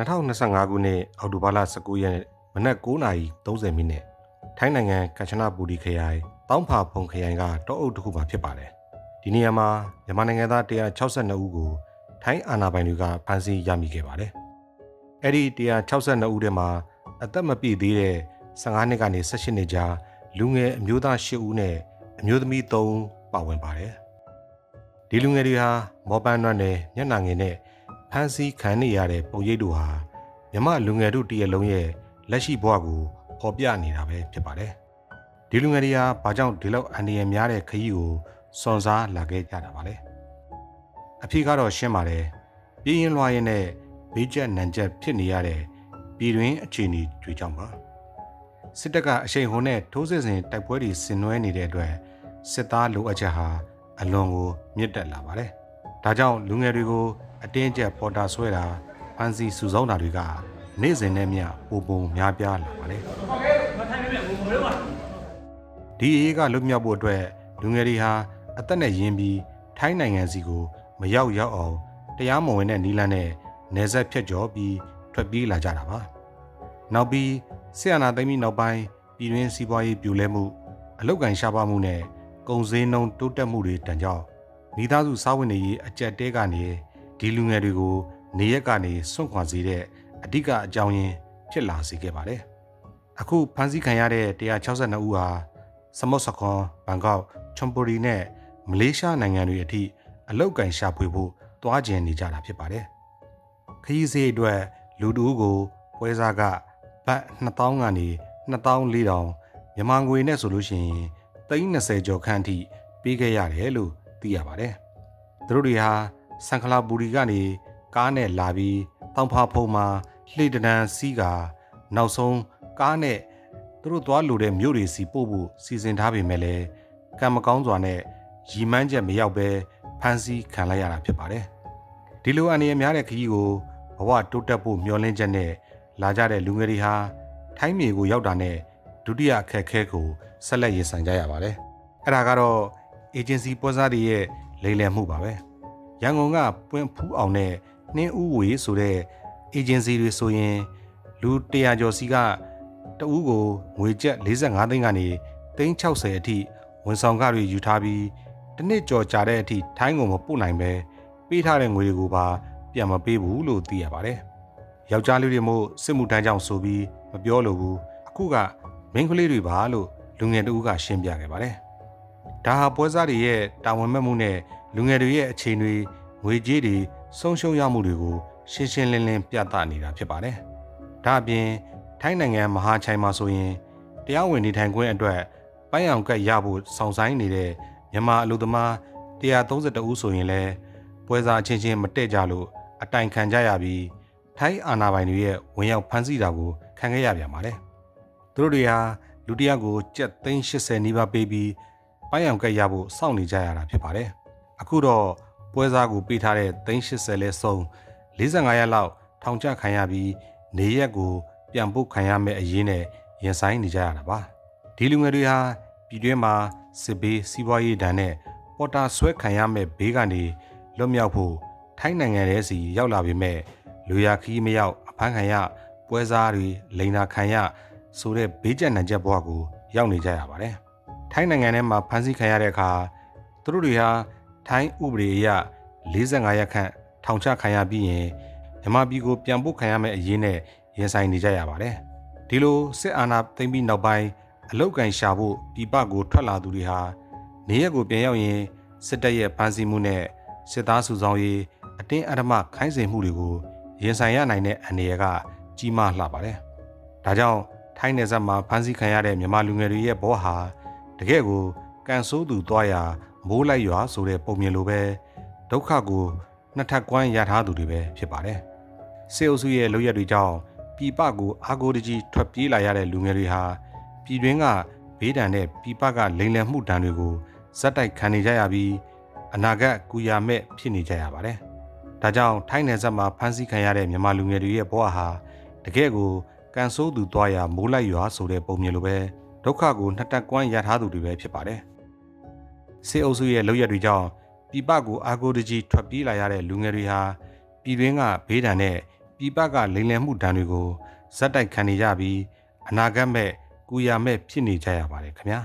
2025ခုနှစ်အောက်တိုဘာလ19ရက်မနက်9:30မိနစ်ထိုင်းနိုင်ငံကချနဘူရီခရိုင်တောင်းဖာဖုံခရိုင်ကတောအုပ်တစ်ခုမှာဖြစ်ပါတယ်။ဒီနေရာမှာမြန်မာနိုင်ငံသား162ဦးကိုထိုင်းအာဏာပိုင်တွေကဖမ်းဆီးရမိခဲ့ပါတယ်။အဲ့ဒီ162ဦးထဲမှာအသက်မပြည့်သေးတဲ့15နှစ်ကနေ18နှစ်ကြားလူငယ်အမျိုးသား10ဦးနဲ့အမျိုးသမီး3ဦးပါဝင်ပါတယ်။ဒီလူငယ်တွေဟာမောပန်းနွမ်းနဲ့မျက်နှာငယ်နဲ့ ဖမ်းဆီးခံနေရတဲ့ပုံရိပ်တို့ဟာမြမလူငယ်တို့တည်းရဲ့လုံးရဲ့လက်ရှိဘဝကိုဖော်ပြနေတာပဲဖြစ်ပါတယ်။ဒီလူငယ်တွေဟာဘာကြောင့်ဒီလောက်အန္တရာယ်များတဲ့ခရီးကိုစွန့်စားလာခဲ့ကြတာပါလဲ။အဖြစ်ကတော့ရှင်းပါတယ်။ပြင်းရင်လွှားရင်နဲ့ဘေးကျက်နံကျက်ဖြစ်နေရတဲ့ပြည်တွင်းအခြေအနေတွေကြောင့်ပါ။စစ်တပ်ကအရှိန်ဟုန်နဲ့ထိုးစစ်ဆင်တိုက်ပွဲတွေဆင်နွှဲနေတဲ့အတွက်စစ်သားလိုအပ်ချက်ဟာအလွန်ကိုမြင့်တက်လာပါတယ်။ ဒါကြောင့်လူငယ်တွေကိုအတင်းကျပ်ပေါ်တာဆွဲတာဖန်စီစုဆောင်းတာတွေကနေ့စဉ်နဲ့မျှပုံပုံများပြားလာပါတယ်ဒီအေးကလွတ်မြောက်ဖို့အတွက်လူငယ်တွေဟာအသက်နဲ့ရင်းပြီးထိုင်းနိုင်ငံစီကိုမရောက်ရောက်အောင်တရားမဝင်တဲ့နီလန်းနဲ့နေဆက်ဖြတ်ကျော်ပြီးထွက်ပြေးလာကြတာပါနောက်ပြီးဆီယနာသိမ်းပြီးနောက်ပိုင်းပြည်တွင်းစီးပွားရေးပြိုလဲမှုအလောက်ကန်ရှားပါမှုနဲ့ကုန်စည်နှုန်းတိုးတက်မှုတွေတန်ကြောင့် မိသားစုစားဝတ်နေရေးအကြက်တဲကနေဒီလူငယ်တွေကိုနေရက်ကနေစွန့်ခွာစေတဲ့အဓိကအကြောင်းရင်းဖြစ်လာစေခဲ့ပါတယ်။အခုဖမ်းဆီးခံရတဲ့162ဦးဟာစမုတ်စခွန်ဘန်ကောက်ချွန်ပူရီနဲ့မလေးရှားနိုင်ငံတွေအထိအလောက်ကင်ရှာဖွေဖို့တွားကျင်နေကြတာဖြစ်ပါတယ်။ခရီးစေးအတွက်လူတူကိုပွဲစားကဘတ်2000ကနေ2400မြန်မာငွေနဲ့ဆိုလို့ရှိရင်320ကျော်ခန့်အထိပေးခဲ့ရတယ်လို့ သိရပါတယ်။သူတို့တွေဟာဆန်ခလာဘူရီကနေကားနဲ့လာပြီးတောင်ဖာဖုံမှာလှေတန်းစီးကနောက်ဆုံးကားနဲ့သူတို့သွားလိုတဲ့မြို့တွေစီပို့ဖို့စီစဉ်ထားပေမဲ့လည်းကံမကောင်းစွာနဲ့ရီမန်းချက်မရောက်ပဲဖမ်းဆီးခံလိုက်ရတာဖြစ်ပါတယ်။ဒီလိုအနေအများတဲ့ခကြီးကိုဘဝတိုးတက်ဖို့မျှော်လင့်ချက်နဲ့လာကြတဲ့လူငယ်တွေဟာထိုင်းမြေကိုရောက်တာနဲ့ဒုတိယအခက်အခဲကိုဆက်လက်ရင်ဆိုင်ကြရပါတယ်။အဲ့ဒါကတော့ agency ပွဲစားတွေရဲ့လိမ်လည်မှုပါပဲ။ရန်ကုန်ကပွင့်ဖူးအောင်နဲ့နှင်းဦးဝေဆိုတဲ့ agency တွေဆိုရင်လူ100ကျော်စီကတဦးကိုငွေကျပ်45သိန်းကနေ360အထိဝန်ဆောင်ခတွေယူထားပြီးတစ်နှစ်ကျော်ကြာတဲ့အထိထိုင်းကုန်မပို့နိုင်ပဲပေးထားတဲ့ငွေတွေကိုပါပြန်မပေးဘူးလို့သိရပါတယ်။ယောက်ျားလေးတွေမို့စစ်မှုထမ်းကြောင့်ဆိုပြီးမပြောလို့ဘူးအခုကမိန်းကလေးတွေပါလို့လူငယ်တဦးကရှင်းပြခဲ့ပါတယ်။ ဒါဟာပွဲစားတွေရဲ့တာဝန်မဲ့မှုနဲ့လူငယ်တွေရဲ့အခြေအနေငွေကြေးတွေဆုံးရှုံးရမှုတွေကိုရှင်းရှင်းလင်းလင်းပြသနေတာဖြစ်ပါတယ်။ဒါအပြင်ထိုင်းနိုင်ငံမဟာချိုင်မှာဆိုရင်တရားဝင်နေထိုင်ခွင့်အတွက်ပိုင်းအောင်ကတ်ရဖို့ဆောင်ဆိုင်နေတဲ့မြန်မာအလို့သမား132ဦးဆိုရင်လည်းပွဲစားချင်းချင်းမတည့်ကြလို့အတိုင်ခံကြရပြီးထိုင်းအာဏာပိုင်တွေရဲ့ဝင်ရောက်ဖမ်းဆီးတာကိုခံခဲ့ရပြန်ပါတယ်။သူတို့တွေဟာလူတယောက်ကိုကြက်သိန်း80နီးပါးပေးပြီး ပိုင်းအောင်ကတ်ရဖို့စောင့်နေကြရတာဖြစ်ပါတယ်။အခုတော့ပွဲစားကိုပေးထားတဲ့သိန်း80လဲဆုံး45ရက်လောက်ထောင်ချခံရပြီးနေရက်ကိုပြန်ပုတ်ခံရမယ့်အရေးနဲ့ရင်ဆိုင်နေကြရတာပါဒီလူငယ်တွေဟာပြည်တွင်းမှာစစ်ဘေးစီးပွားရေးဒဏ်နဲ့ပေါ်တာဆွဲခံရမယ့်ဘေးကနေလွတ်မြောက်ဖို့ထိုင်းနိုင်ငံထဲစီရောက်လာပေမဲ့လူရခီးမရောက်အဖမ်းခံရပွဲစားတွေလိန်နာခံရဆိုတဲ့ဘေးကျက်နံကျက်ဘဝကိုရောက်နေကြရပါတယ် ထိုင်းနိုင်ငံထဲမှာဖမ်းဆီးခံရတဲ့အခါသူတို့တွေဟာထိုင်းဥပဒေအရ45ရက်ခန့်ထောင်ချခံရပြီးရင်မြန်မာပြည်ကိုပြန်ပို့ခံရမယ့်အရေးနဲ့ရင်ဆိုင်နေကြရပါတယ်။ဒီလိုစစ်အာဏာသိမ်းပြီးနောက်ပိုင်းအလောက်ကန်ရှာဖို့ပြည်ပကိုထွက်လာသူတွေဟာနေရက်ကိုပြန်ရောက်ရင်စစ်တပ်ရဲ့ဖမ်းဆီးမှုနဲ့စစ်သားစုဆောင်ရေးအတင်းအဓမ္မခိုင်းစေမှုတွေကိုရင်ဆိုင်ရနိုင်တဲ့အနေအရကကြီးမားလှပါတယ်။ဒါကြောင့်ထိုင်းနယ်စပ်မှာဖမ်းဆီးခံရတဲ့မြန်မာလူငယ်တွေရဲ့ဘောဟာ တကယ့်ကိုကန်ဆိုးသူသွားရာမိုးလိုက်ရွာဆိုတဲ့ပုံမြင်လိုပဲဒုက္ခကိုနှစ်ထပ်ကွမ်းရထားသူတွေပဲဖြစ်ပါတယ်။စေအုပ်စုရဲ့လုပ်ရက်တွေကြောင့်ပြည်ပကိုအာကိုတကြီးထွက်ပြေးလာရတဲ့လူငယ်တွေဟာပြည်တွင်းကဘေးဒဏ်နဲ့ပြည်ပကလိမ်လည်မှုဒဏ်တွေကိုဇက်တိုက်ခံနေကြရပြီးအနာဂတ်ကူရမဲ့ဖြစ်နေကြရပါတယ်။ဒါကြောင့်ထိုင်းနယ်စပ်မှာဖမ်းဆီးခံရတဲ့မြန်မာလူငယ်တွေရဲ့ဘဝဟာတကယ့်ကိုကန်ဆိုးသူသွားရာမိုးလိုက်ရွာဆိုတဲ့ပုံမြင်လိုပဲ ဒုက္ခကိုနှစ်တက်ကွမ်းရထားသူတွေပဲဖြစ်ပါတယ်။စေအုပ်စုရဲ့လုပ်ရက်တွေကြောင့်ပြည်ပကိုအာကိုတကြီးထွက်ပြေးလာရတဲ့လူငယ်တွေဟာပြည်တွင်းကဘေးဒဏ်နဲ့ပပြည်ပကလိမ်လည်မှုဒဏ်တွေကိုဇက်တိုက်ခံနေကြပြီးအနာဂတ်မဲ့ကူရမဲ့ဖြစ်နေကြရပါတယ်ခင်ဗျာ